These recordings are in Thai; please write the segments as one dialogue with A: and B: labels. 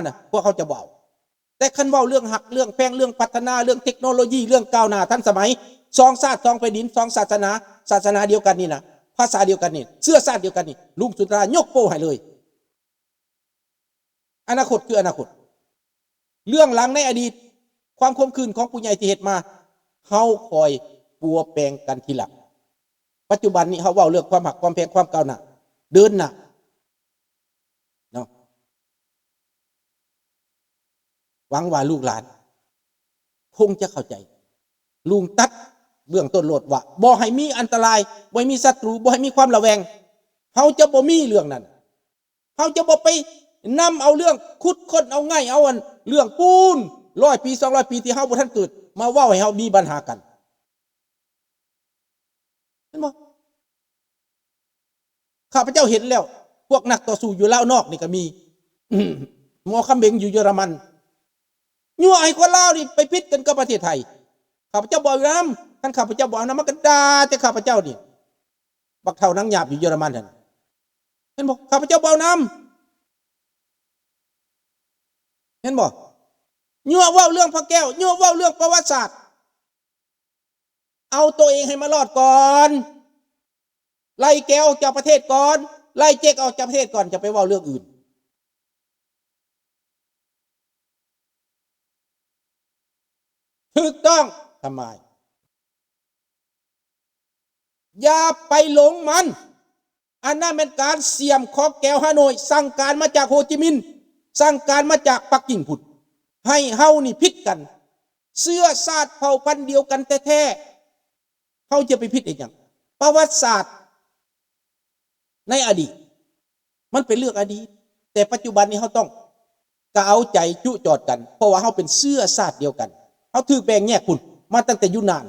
A: นะพวกเขาจะเบาแต่คันเว้าเรื่องหักเรื่องแพงเรื่องพัฒนาเรื่องเทคโนโลยีเรื่องก้าวหน้าทันสมัยสองชาติสองแผ่นดินสองศาสนา ศาสนาเดียวกันนี่นะภาษาเดียวกันนี่เสื้อชาติเดียวกันนี่ลุงสุตรายกโป้ให้เลย อนาคตคืออนาคต เรื่องหลังในอดีต ความคมคืนของผู้ใหญ่ที่เหตุมาเขาคอยปัวแปลงกันทีหลังปัจจุบันนี้เขาเว่าเรื่องความหักความแพงความก้าวหน้าเดินหน้าเนาะ หวังว่าลูกหลาน คงจะเข้าใจ ลุงตัดเบื้องต้นโลดว่าบ่ให้มีอันตรายบ่ให้มีศัตรูบ่ให้มีความระแวงเขาจะบ่มีเรื่องนั้นเขาจะบ่ไปนำเอาเรื่องคุดค้นเอาง่ายเอาอัน เรื่องปูนร้อยปีสองร้อยปีที่เฮาบ่ทันเกิด มาเว่าให้เฮามีปัญหากันเห็นบ่ข้าพเจ้าเห็นแล้ว พวกนักต่อสู้อยู่ลาวนอกนี่ก็มีมหมอคำเบงอยู่เยอรมัน ยั่วไอ้คนลาวนี่ไปพิษกันกับประเทศไทยข้าพเจ้าบอกอน้ำท่านข้าพเจ้าบอกน้ำมันก็ด่าแต่ข้าพเจ้านี่บักเท่านังหยาบอยู่เยอรมันท่านเห็นบอกข้าพเจ้าบอกน้ำเห็นบอกยั่วว่าเรื่องพระแก้วยั่วว่าเรื่องประวัติศาสตร์ เอาตัวเองให้มารอดก่อนไล่แก้วออกจากประเทศก่อนไล่เจ๊กออกจากประเทศก่อนจะไปว่าเรื่องอื่น ถูกต้องทำไม อย่าไปหลงมัน อันนั้นเป็นการเสี่ยมขอแก้วฮานอย สั่งการมาจากโฮจิมินห์สั่งการมาจากปักกิ่งพุทธให้เฮานี่พิษกัน เสื้อศาสตร์เผ่าพันธุ์เดียวกันแท้ๆเขาจะไปพิษอีกอย่างประวัติศาสตร์ ในอดีต มันเป็นเรื่องอดีต แต่ปัจจุบันนี้เขาต้องกเอาใจจุจอดกัน เพราะว่าเขาเป็นเสื้อศาสตร์เดียวกัน เขาถือแบ่งแยกคุณมาตั้งแต่ยุนาน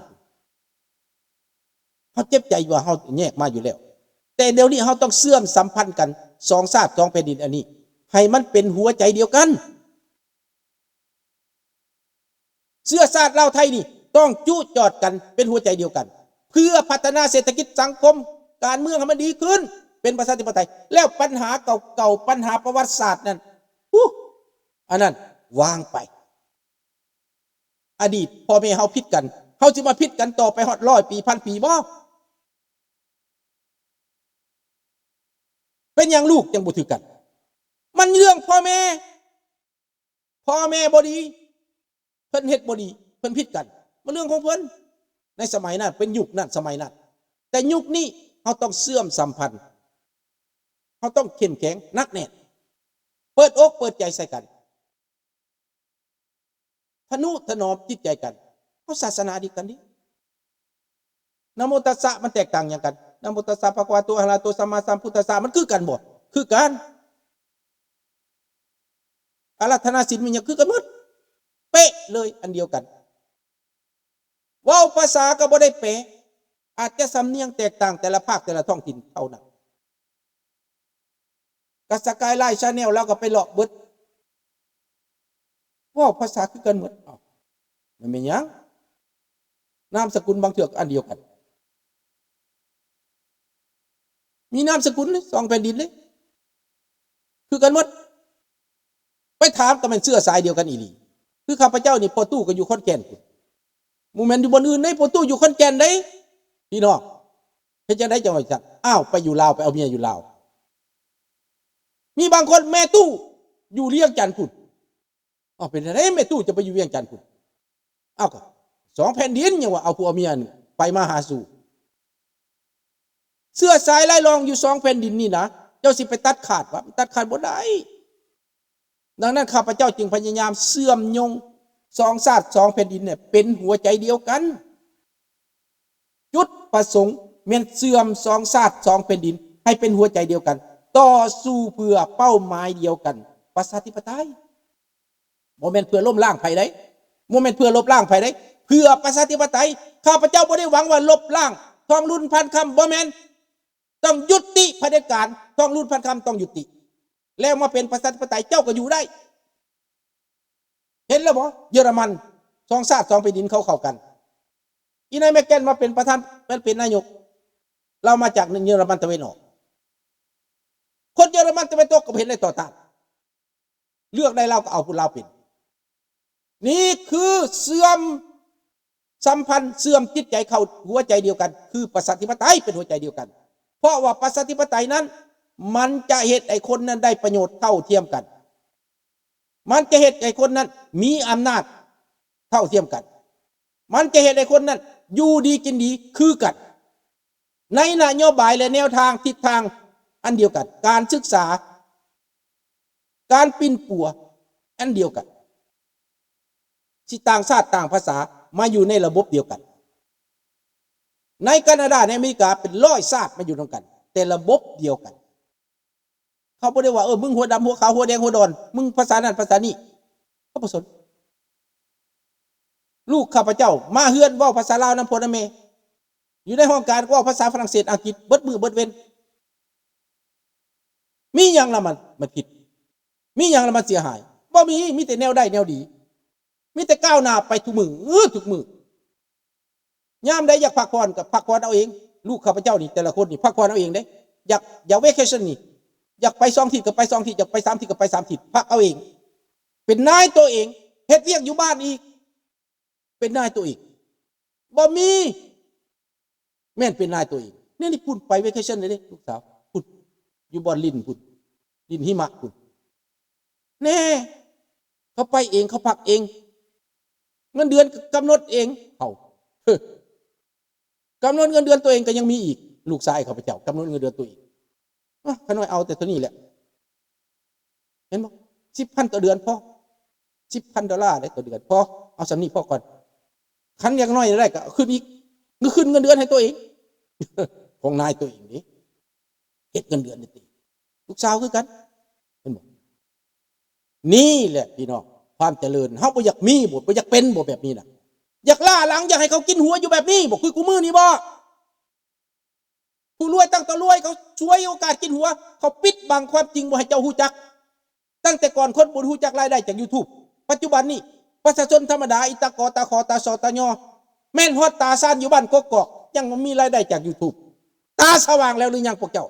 A: เขาเจ็บใจว่าเขาแยกมาอยู่แล้ว แต่เดี๋ยวนี้เขาต้องเสื่อมสัมพันธ์กันสองชาติสองแผ่นดินอันนี้ ให้มันเป็นหัวใจเดียวกัน เสื้อชาติเราไทยนี่ ต้องจุจอดกันเป็นหัวใจเดียวกัน เพื่อพัฒนาเศรษฐกิจสังคม การเมืองให้มันดีขึ้น เป็นประชาธิปไตย แล้วปัญหาเก่าๆปัญหาประวัติศาสตร์นั้นอู้อันนั้นวางไป อดีตพ่อแม่เฮาพิดกันเฮาจะมาพิดกันต่อไปฮอดร้อยปีพันปีบ่เป็นอย่างลูกยังบ่ถือกัน มันเรื่องพ่อแม่พ่อแม่บ่ดี เพิ่นเฮ็ดบ่ดี เพิ่นพิดกัน มันเรื่องของเพิ่นในสมัยนั้นเป็นยุคนั้นสมัยนั้นแต่ยุคนี้เฮาต้องเสื่อมสัมพันธ์เฮาต้องเข้มแข็งนักแน่นเปิดอกเปิดใจใส่กัน นุถนอมจิตใจกันเขาศาสนาดีกันดินโมตัสสะมันแตกต่างอย่างกันนโมตัสสะภะคะวะโตอะระหะโตสัมมาสัมพุทธัสสะมันคือกันบ่คือกันอารัธนาศีลมันยังคือกันหมดเป๊ะเลยอันเดียวกันว้าภาษาก็บ่ได้เป๊ะอาจจะสำเนียงแตกต่างแต่ละภาคแต่ละท้องถิ่นเท่านั้นกสกายไล่ชาแนลแล้วก็ไปหลอกเบิด ว่าภาษาคือกันหมดอ้าวมันเป็นยังนามสกุลบางเถือกอันเดียวกัน มีนามสกุลเลยสองแผ่นดินเลย คือกันหมด ไปถามกันเป็นเสื้อสายเดียวกันอีหลี คือข้าพเจ้านี่พอตู้ก็อยู่ขอนแก่นมูแมนอยู่บนอื่นได้พอตู้อยู่ขอนแก่นได้พี่น้องเฮ็ดจังได้จังหวัดจังอ้าวไปอยู่ลาวไปเอาเมียอยู่ลาว มีบางคนแม่ตู้อยู่เรียงจันทน์พุ่ นอ๋อเป็นอะไรแม่ตู้จะไปอยู่เวียงจันทน์พุ่นเอาก็สองแผ่นดินยังว่าเอาผัวเมียนี่ไปมาหาสู่ เสื้อสายไล่รองอยู่สองแผ่นดินนี่นะเจ้าสิไปตัดขาดวะตัดขาดบ่ได้ดังนั้นข้าพเจ้าจึงพยายามเสื่อมยงสองชาติสองแผ่นดินเนี่ยเป็นหัวใจเดียวกัน จุดประสงค์เมียนเสื่อมสองชาติสองแผ่นดิน ให้เป็นหัวใจเดียวกัน ต่อสู้เพื่อเป้าหมายเดียวกันประชาธิปไตย โมเมนต์เพื่อล้มล้างไผได้โมเมนต์เพื่อลบล้างไผได้เพื่อประชาธิปไตยข้าพเจ้าไม่ได้หวังว่าลบล้างทองรุ่นพันคำโมเมนต์ต้องยุติเผด็จการทองรุ่นพันคำต้องยุติ แล้วมาเป็นประชาธิปไตยเจ้าก็อยู่ได้ เห็นแล้วบ่เยอรมันสองชาติสองแผ่นดินเขาเข้ากันอีนายแมกเกนมาเป็นประธานเป็นเป็นนายก เรามาจากเยอรมันตะวันออก คนเยอรมันตะวันตกก็เห็นเลยต่อต้านเลือกได้เราก็เอาผู้เราเป็น นี่คือเสื่อมสัมพันธ์เสื่อมจิตใจเข้าหัวใจเดียวกัน คือประชาธิปไตยเป็นหัวใจเดียวกัน เพราะว่าประชาธิปไตยนั้น มันจะเหตุไอ้คนนั้นได้ประโยชน์เท่าเทียมกัน มันจะเหตุไอ้คนนั้น มีอำนาจเท่าเทียมกัน มันจะเหตุไอ้คนนั้น อยู่ดีกินดีคือกัน ในนโยบายและแนวทางทิศทางอันเดียวกัน การศึกษา การปิ้นปัวอันเดียวกัน ที่ต่างชาติต่างภาษามาอยู่ในระบบเดียวกัน ในแคนาดาในอเมริกาเป็นร้อยชาติมาอยู่ตรงกัน แต่ระบบเดียวกัน เขาไม่ได้ว่าเออมึงหัวดำหัวขาวหัวแดงหัวดอนมึงภาษานั้นภาษานี้เขาผสนลูกข้าพเจ้า มาเฮือนว่าภาษาลาวน้ำพลน้ำเมอยู่ในห้องการว่าภาษาฝรั่งเศสอังกฤษเบิดมือเบิดเวนมีอย่างละมันมันผิด มีอย่างละมันเสียหายบ่มีมีแต่แนวได้แนวดี มีแต่ก้าวหน้าไปทุกมือเออทุกมือย่ามได้อยากพักผ่อนกับพักผ่อนเอาเอง ลูกข้าพเจ้านี่แต่ละคนนี่พักผ่อนเอาเองเด้อยากอยากเวกเคชั่นนี่อยากไปสองทิศก็ไปสองทิศอยากไปสามทิศก็ไปสามทิศพักเอาเอง เป็นนายตัวเองเฮ็ดเวียกอยู่บ้านอีก เป็นนายตัวเองบ่มี แม่นเป็นนายตัวเองเนี่ยนี่พุ่นไปเวกเคชั่นเลยเด้ลูกสาวพุ่นอยู่บอนลินพุ่นลินหิมะพุ่นแน่เขาไปเองเขาพักเอง เงินเดือนกำหนดเองเอาเฮ้อกำหนดเงินเดือนตัวเองก็ยังมีอีก ลูกชายเขาไปเจ้ากำหนดเงินเดือนตัวเองอะขน้อยเอาแต่ตัวนี้แหละ เห็นไหมสิบพันต่อเดือนพอสิบพันดอลลาร์ได้ต่อเดือนพอเอาสำนีพอก่อนคันอย่างน้อยได้ก็ขึ้นอีกก็ขึ้นเงินเดือนให้ตัวเองของนายตัวเองนี่เก็บเงินเดือนนี่ตีลูกสาวคือกันเห็นไหมนี่แหละพี่น้อง ความเจริญเฮาบ่อยากมีบ่บ่อยากเป็นบ่แบบนี้น่ะ อยากล่าหลังอยากให้เขากินหัวอยู่แบบนี้บ่คือกูมือนี่บ่ผู้รวยตั้งแต่รวยเขาช่วยโอกาสกินหัว เขาปิดบังความจริงบ่ให้เจ้าหูจัก ตั้งแต่ก่อนคนบ่หู้จักรายได้จาก YouTube ปัจจุบันนี้ประชาชนธรรมดาอิตากอตาคอตาซอตาญอแม่นฮอดตาซ่านอยู่บ้านกกอกยังมีรายได้จาก YouTube ตาสว่างแล้วหรือยังพวกเจ้า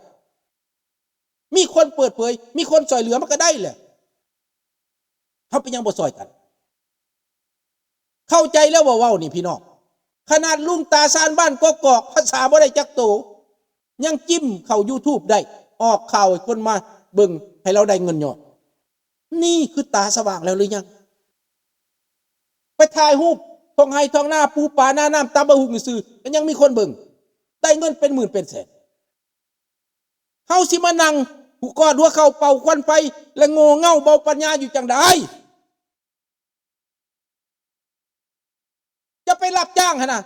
A: มีคนเปิดเผย มีคนซอยเหลือมันก็ได้แหละ เขาเป็นยังบ่ซอยกัน เข้าใจแล้วว่าเว้านี่พี่น้องขนาดลุงตาซานบ้านกกอกภาษาบ่ได้จักโต ยังจิ้มเข้า YouTube ได้ ออกข่าวให้คนมาเบิ่งให้เราได้เงินยอดนี่คือตาสว่างแล้วหรือยัง ไปถ่ายรูปทองไห้ทองหน้าปูปลาหน้าน้ำตาบะหุงซื่อมันยังมีคนเบิ่งได้เงินเป็นหมื่นเป็นแสนเฮาสิมานั่งหูกอดหัวเข่าเป่าควันไฟ และโง่เง่าเบาปัญญาอยู่จังไดจะไป รับจ้างหนนะ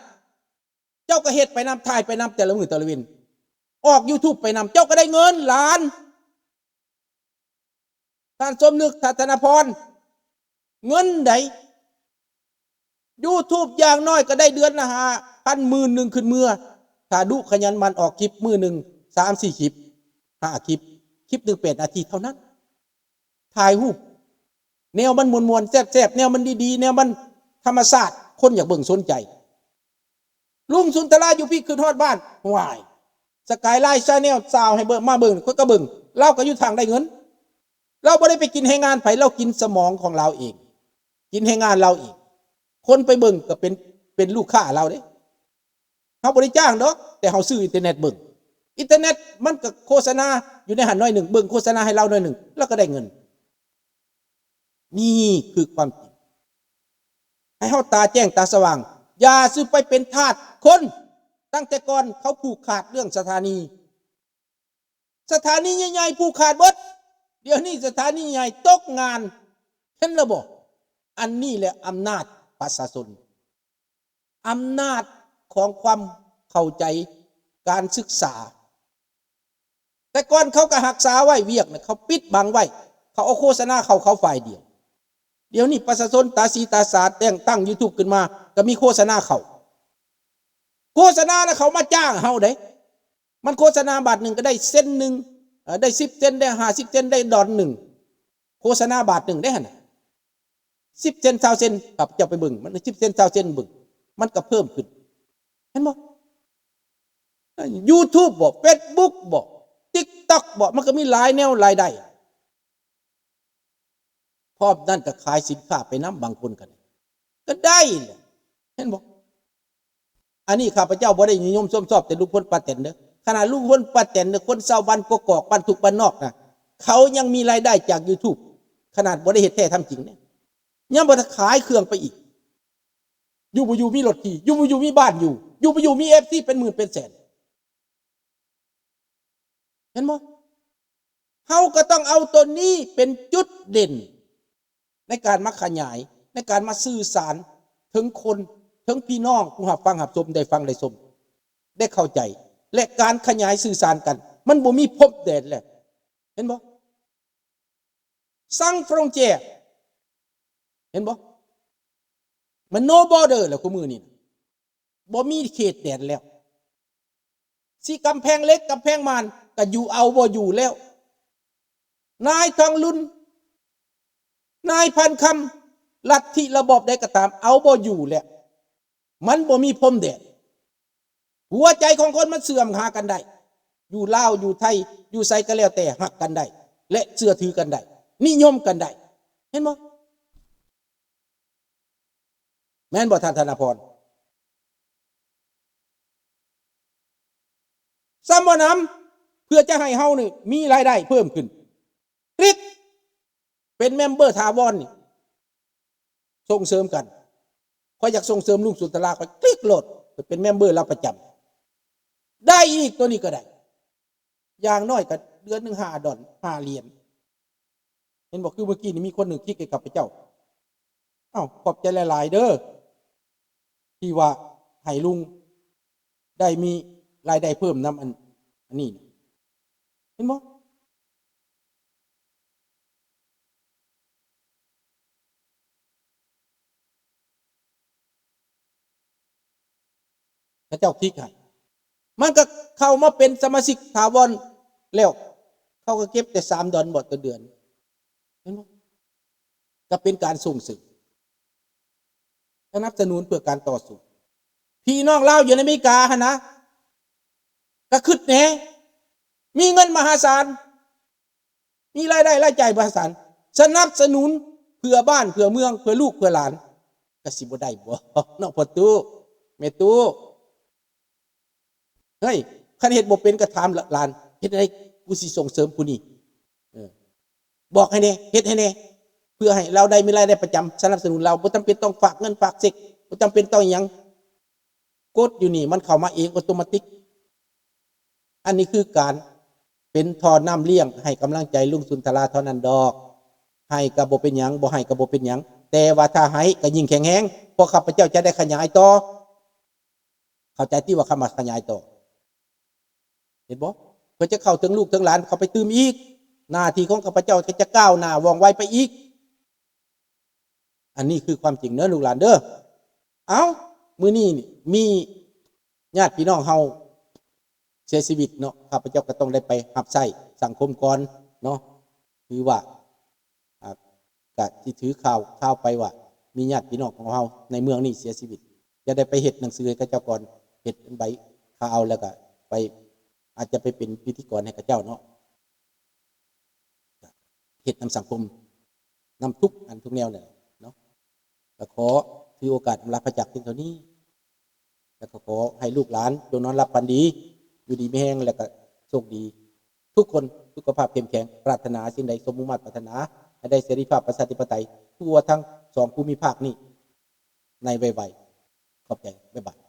A: เจ้าก็เฮ็ดไปนำถ่ายไปนำแต่ละมือแต่ละวิน ออก YouTube ไปนำเจ้าก็ได้เงินล้านท่านสมนึกทัตนพร เงินใด YouTube อย่างน้อยก็ได้เดือนละหาพันหมื่นหนึ่งขึ้นเมื่อถ้าดุขยันมันออกคลิปมือหนึ่งสามสี่คลิปห้าคลิป คลิปหนึ่งแปดนาทีเท่านั้น ถ่ายรูปแนวมันมวลมวลๆแซ่บแนวมันดีๆ แนวมันธรรมศาสตร์ คนอยากเบิ่งสนใจ ลุงสุนทราอยู่พี่คืนทอดบ้านวายสกายไลน์ชาแนลสาวให้เบิ่งมาเบิ่งคนก็เบิ่งเราก็อยู่ทางได้เงิน เราไม่ได้ไปกินให้งานไผเรากินสมองของเราเอง กินให้งานเราเองคนไปเบิ่งก็เป็นเป็นลูกค้าเราเด้เขาบริจ้างเนาะแต่เขาซื้ออินเทอร์เน็ตเบิ่งอินเทอร์เน็ตมันก็โฆษณาอยู่ในหันหน่อยหนึ่งเบิ่งโฆษณาให้เราหน่อยหนึ่งแล้วก็ได้เงิน นี่คือความจริง ให้เขาตาแจ้งตาสว่าง อย่าซื้อไปเป็นทาสคน ตั้งแต่ก่อนเขาผูกขาดเรื่องสถานี สถานีใหญ่ๆผูกขาดบดเดี๋ยวนี้สถานีใหญ่ตกงานเห็นระบบอันนี้แหละอำนาจประชาชนอำนาจของความเข้าใจการศึกษา แต่ก่อนเขาก็หักษาไว้เวียกนะเขาปิดบังไว้ เขาเอาโฆษณาเขาเขาฝ่ายเดียว เดี๋ยวนี้ประชาชนตาสีตาสาแต่งตั้งยูทูบขึ้นมาก็มีโฆษณาเขาโฆษณาแล้วเขามาจ้างเฮาได้มันโฆษณาบาทหนึ่งก็ได้เส้นหนึ่งได้สิบเซนได้ห้าสิบเซนได้ดอนหนึ่งโฆษณาบาทหนึ่งได้หันสิบเซนเท่าเซนกับจะไปบึงมันสิบเซนเท่าเซนบึงมันก็เพิ่มขึ้น เห็นบ่ยูทูบบอกเฟซบุ๊กบอกทิกต็อกบอกมันก็มีหลายแนวหลายได้ พร้อมนั่นก็ขายสินค้าไปน้ำบางคนกันก็ได้แหละเห็นบอกอันนี้ข้าพเจ้าบ่ได้นิยมชมชอบแต่ลุงพลป้าแตนเด้อขนาดลุงพลป้าแตนเนี่ยคนชาวบ้านกกอกบ้านทุกบ้านนอกนะเขายังมีรายได้จาก YouTube ขนาดบ่ได้เฮ็ดแท้ทำจริงเนี่ยยังบ่ได้ขายเครื่องไปอีก อยู่บ่อยู่มีรถขี่อยู่บ่อยู่มีบ้านอยู่ อยู่บ่อยู่มีเอฟซีเป็นหมื่นเป็นแสนเห็นบ่เฮาก็ต้องเอาตัวนี้เป็นจุดเด่น ในการมาขยาย ในการมาสื่อสารถึงคนถึงพี่น้องผู้หับฟังหับชมได้ฟังได้ชมได้เข้าใจ และการขยายสื่อสารกัน มันบ่มีพบเดนแหละเห็นบ่สั่งฟรงเจเห็นบ่มันโนบอเดอร์แล้วคู่มือนี่บ่มีเขตแดนแล้วสิกำแพงเล็กกำแพงมันก็อยู่เอาบ่อยู่แล้ว นายทองลุน นายพันคำลัทธิระบอบใดก็ตาม เอาบ่อยู่แหล้วมันบ่มีพรมแดนหัวใจของคนมันเสื่อมหากันได้ อยู่ลาวอยู่ไทย อยู่ไซก็แล้วแต่หักกันได้ และเชื่อถือกันได้ นิยมกันได้ เห็นบ่แม่นบ่ท่านธนาพรสมน้ำเพื่อจะให้เฮานี่มีรายได้เพิ่มขึ้นคลิก เป็นเมมเบอร์ทาวอนนี่ส่งเสริมกันคอยอยากส่งเสริมลุงสุนทราคอยคลิกโหลดเป็นเมมเบอร์รับประจำได้อีกตัวนี้ก็ได้ อย่างน้อยก็เดือนหนึ่งห้าดอนห้าเหรียญเห็นบอกคือเมื่อกี้นี่มีคนหนึ่งคลิกกับพระเจ้าเอ้าขอบใจหลาย ๆ เด้อที่ว่าให้ลุงได้มีรายได้เพิ่มนำอันอันนี้เห็นบ่ พระเจ้าคลิกให้มันก็เข้ามาเป็นสมาชิกถาวรแล้วเขาก็เก็บแต่สามดอนบอต่อเดือนเห็นบ่ก็เป็นการส่งเสริมสนับสนุนเพื่อการต่อสู้พี่น้องเล่าอยู่ในอเมริกาฮะนะก็ขึ้นแหน่มีเงินมหาศาลมีรายได้รายจ่ายมหาศาลสนับสนุนเพื่อบ้านเพื่อเมืองเพื่อลูกเพื่อหลานก็สิบ่ได้บ่นอกพอตู้เมตู้ เฮ้ยคันเฮ็ดบ่เป็นก็ถามหลานเฮ็ดอะไรกูสิส่งเสริมผู้นี้บอกให้แน่เฮ็ดให้แน่เพื่อให้เราได้มีรายได้ประจำสนับสนุนเราบ่จำเป็นต้องฝากเงินฝากเซ็กบ่จำเป็นต้องหยังกดอยู่นี่ มันเข้ามาเองอัตโนมัติอันนี้คือการเป็นทอน้ำเลี้ยง ให้กำลังใจลุงสุนทราเท่านั้นดอก ให้กระบบเป็นหยังบ่ให้กระบบเป็นหยังแต่ว่าถ้าให้ก็ยิ่งแข็งแรงพราะข้าพเจ้าจะได้ขยายต่อเข้าใจที่ว่าคำว่าขยายต่อ เห็นบ่เพื่อจะเข้าถึงลูกถึงหลานเขาไปตื่มอีก หน้าที่ของข้าพเจ้าจะก้าวหน้าว่องไวไปอีก อันนี้คือความจริงเนอะลูกหลานเด้อเอามื้อนี้มีญาติพี่น้องเฮาเสียชีวิตเนาะข้าพเจ้าก็ต้องได้ไปหับใช้สังคมก่อนเนาะคือว่ากะที่ถือข่าวข่าวไปว่า มีญาติพี่น้องของเราในเมืองนี้เสียชีวิต จะได้ไปเฮ็ดหนังสือให้กับเจ้าก่อนเฮ็ดใบข่าวแล้วก็ไป อาจจะไปเป็นพิธีกรให้กับเจ้าเนาะเฮ็ดนำสังคมนำทุกอันทุกแนวเนี่ยเนาะก็ขอถือโอกาสอำลาพระจักรเพียงเท่านี้ แล้วก็ขอให้ลูกหลานจงนอนรับฝันดี อยู่ดีไม่แห้งแล้วก็โชคดี ทุกคนสุขภาพเข้มแข็งปรารถนาสิ่งใดสมมุติปรารถนาให้ได้เสรีภาพประชาธิปไตยทั่วทั้งสองภูมิภาคนี้ในไวๆขอบใจบ๊ายบาย